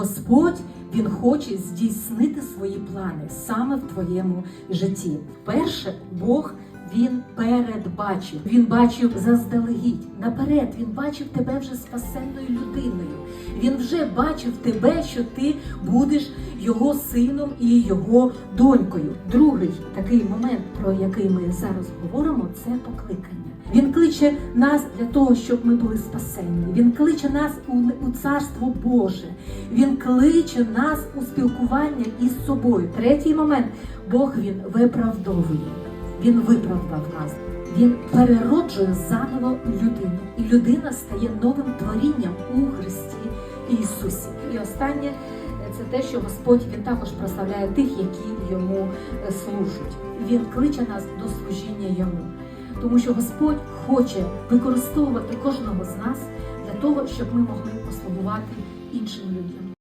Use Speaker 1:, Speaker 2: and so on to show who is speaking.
Speaker 1: Господь Він хоче здійснити свої плани саме в твоєму житті. Перше, Бог він передбачив. Він бачив заздалегідь наперед. Він бачив тебе вже спасенною людиною. Він вже бачив тебе, що ти будеш його сином і його донькою. Другий такий момент, про який ми зараз говоримо, це покликання. Він кличе нас для того, щоб ми були спасені. Він кличе нас у, у царство Боже. Він кличе нас у спілкування із собою. Третій момент Бог він виправдовує. Він виправдав нас. Він перероджує заново людину, і людина стає новим творінням у Христі Ісусі. І останнє е, це те, що Господь він також прославляє тих, які йому е, служать. Він кличе нас до служіння йому, тому що Господь хоче використовувати кожного з нас для того, щоб ми могли послугувати іншим людям.